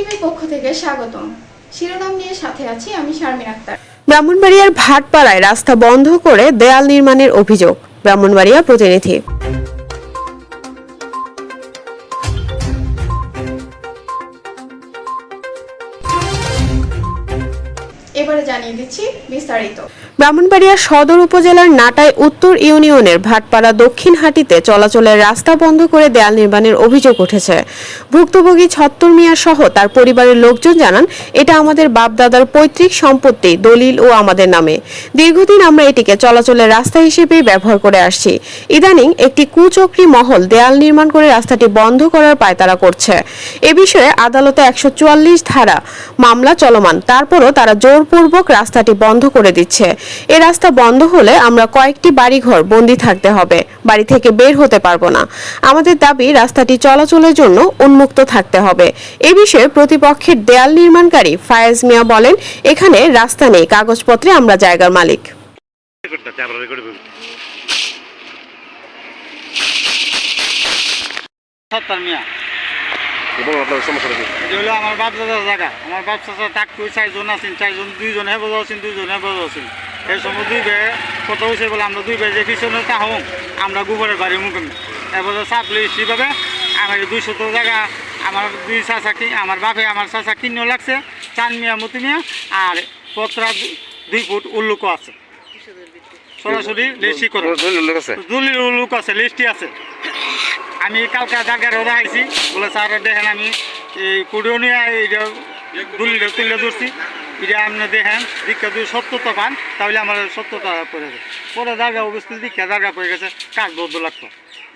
টিভির পক্ষ থেকে স্বাগতম। শিরোনাম নিয়ে সাথে আছি আমি শারমিন আক্তার। ব্রাহ্মণবাড়িয়ার ভাটপাড়ায় রাস্তা বন্ধ করে দেয়াল নির্মাণের অভিযোগ ব্রাহ্মণবাড়িয়া প্রতিনিধি। এবারে জানিয়ে দিচ্ছি বিস্তারিত। ব্রাহ্মণবাড়িয়া সদর উপজেলার নাটায় উত্তর ইউনিয়নের ভাটপাড়া দক্ষিণ হাটিতে চলাচলের রাস্তা বন্ধ করে দেয়াল নির্মাণের অভিযোগ উঠেছে। ভুক্তভোগী ছত্তর মিয়া সহ তার পরিবারের লোকজন জানান, এটা আমাদের বাপদাদার পৈতৃক সম্পত্তি, দলিল ও আমাদের নামে। দীর্ঘদিন আমরা এটিকে চলাচলের রাস্তা হিসেবেই ব্যবহার করে আসছি। ইদানিং একটি কুচক্রী মহল দেয়াল নির্মাণ করে রাস্তাটি বন্ধ করার পায়তারা করছে। এ বিষয়ে আদালতে একশো চুয়াল্লিশ ধারা মামলা চলমান। তারপরও তারা জোরপূর্বক রাস্তাটি বন্ধ করে দিচ্ছে। এ রাস্তা বন্ধ হলে আমরা কয়েকটি বাড়িঘর বন্দি থাকতে হবে। বাড়ি থেকে বের হতে পারব না। আমাদের দাবি রাস্তাটি চলাচলের জন্য উন্মুক্ত থাকতে হবে। এ বিষয়ে প্রতিপক্ষের দেয়াল নির্মাণকারী ফায়েজ মিয়া বলেন এখানে রাস্তা নেই কাগজপত্রে আমরা জায়গার মালিক। আমরা রেকর্ড করি সত্তর মিয়া। এবং আপনার সমস্যা কি? এটা হলো আমার বাপ দাদার জায়গা। আমার বাপ চাচা তাক তুই চারজন আছেন চারজন দুইজন হে বোঝা আছেন দুইজন হে বোঝা আছেন। এই সময় দুই বে কত হয়েছে বলে আমরা দুই বে যে পিছনে তাহং আমরা গোবরের বাড়ি মুখে এবার চাপলে হিসেবে আমার দুই শত জায়গা আমার দুই চাচা কি আমার বাপে আমার চাচা কিনেও লাগছে চান মিয়া মতি মিয়া আর পত্রা দুই ফুট উল্লুক আছে। সরাসরি লেসি করে লোক আছে? দুলির লোক আছে লিস্টি আছে। আমি কালকে জায়গায় রোদা খাইছি বলে স্যার দেখেন আমি এই কুড়িও নিয়ে এইটা দুলিটা তুলে ধরছি। এটা আপনি দেখেন, দীক্ষা যদি সত্যতা পান, তাহলে আমার সত্যতা পড়ে যায় পরে জায়গা অবস্থিত, দীক্ষা জায়গা পড়ে গেছে কাজ বদ্ধ লাগতো?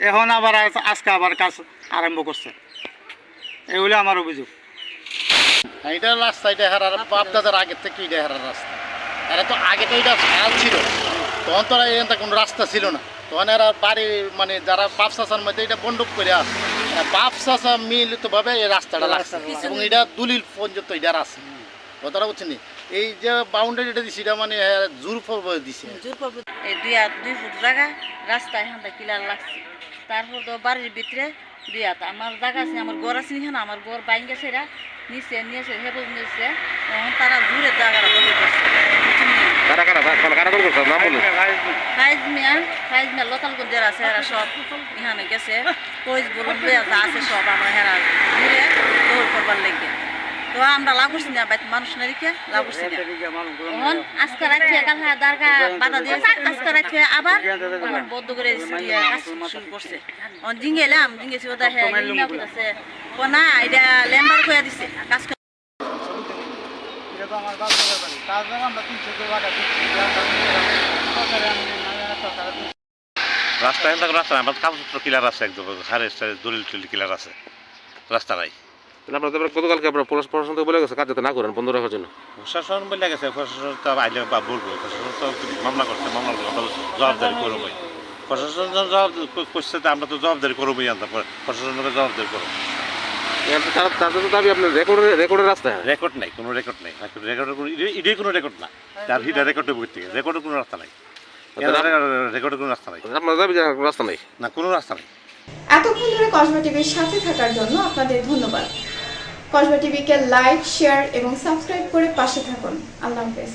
এখন আবার আজকে আবার কাজ আরম্ভ করছে। এগুলো আমার অভিযোগ। এটা রাস্তা এটা হেরার বাপ দাদার আগের থেকে এটা হেরার রাস্তা। এরা তো আগে তো এটা হাল ছিল। তখন তো এখানটা কোনো রাস্তা ছিল না। তখন এরা বাড়ি মানে যারা বাপ চাষার মধ্যে এটা বন্ডপ করে আছে এরা বাপ চাষা মিলিতভাবে এই রাস্তাটা রাখছে এবং এটা দলিল পর্যন্ত এটার আছে কথাটা বুঝছেন এই যে বাউন্ডারিটা দিছি এটা মানে হ্যাঁ, জোর পর্ব দিছে। এই দুই হাত দুই ফুট জায়গা রাস্তা এখানটা কিলার লাগছে। তারপর তো বাড়ির ভিতরে দুই হাত। আমার জায়গা আছে আমার ঘর আছে এখানে আমার ঘর বাইন গেছে এরা নিচে নিয়েছে হেবল নিয়েছে তখন তারা দূরে জায়গাটা কারা কারা কারা কারা করছে নাম বলুন। ফাইজ মিয়া ফাইজ মিয়া লতালগঞ্জের আছে এরা সব। এখানে গেছে। কইজ বলুন দুই আছে সব আমরা হেরা দূরে দৌড় করবার লেগে। তো আমরা লাভ না বাইতে মানুষ না রেখে লাভ করছি না। এখন আজকে রাখছে কাল হ্যাঁ দারগা বাধা দিয়েছে আজকে রাখছে আবার বদ্ধ করে দিয়ে কাজ শুরু করছে। এখন জিঙ্গে এলাম জিঙ্গে হ্যাঁ এটা লেম্বার করে দিছে কাজ করে এটা তো আমার বাপ দাদার বাড়ি তার জন্য আমরা তিনশো টাকা দিচ্ছি সরকারে আমি সরকারে রাস্তা এখান রাস্তা আমার কাগজপত্র ক্লিয়ার আছে একদম হারে দলিল টলিল ক্লিয়ার আছে রাস্তা নাই আপনার তো গতকালকে আপনার পুলিশ প্রশাসন থেকে বলে গেছে কাজ যাতে না করেন বন্ধ রাখার জন্য প্রশাসন বলে গেছে প্রশাসন তো আইলে বা বলব প্রশাসন তো মামলা করছে মামলা করছে জবাবদারি করবোই প্রশাসন জবাব করছে আমরা তো জবাবদারি করবোই আনতে প্রশাসনকে জবাবদারি করব এখন তার তাদের তো দাবি আপনার রেকর্ডের রেকর্ডের রাস্তা। রেকর্ড নাই কোনো রেকর্ড নাই। রেকর্ডের কোনো এটাই কোনো রেকর্ড না। তার হিটা রেকর্ডের বই থেকে রেকর্ডের কোনো রাস্তা নাই। রেকর্ডের কোনো রাস্তা নাই। আপনার দাবি রাস্তা নেই? না কোনো রাস্তা নাই। এতক্ষণ ধরে কসবা টিভির সাথে থাকার জন্য আপনাদের ধন্যবাদ। টিভিকে লাইক শেয়ার এবং সাবস্ক্রাইব করে পাশে থাকুন। আল্লাহ হাফেজ।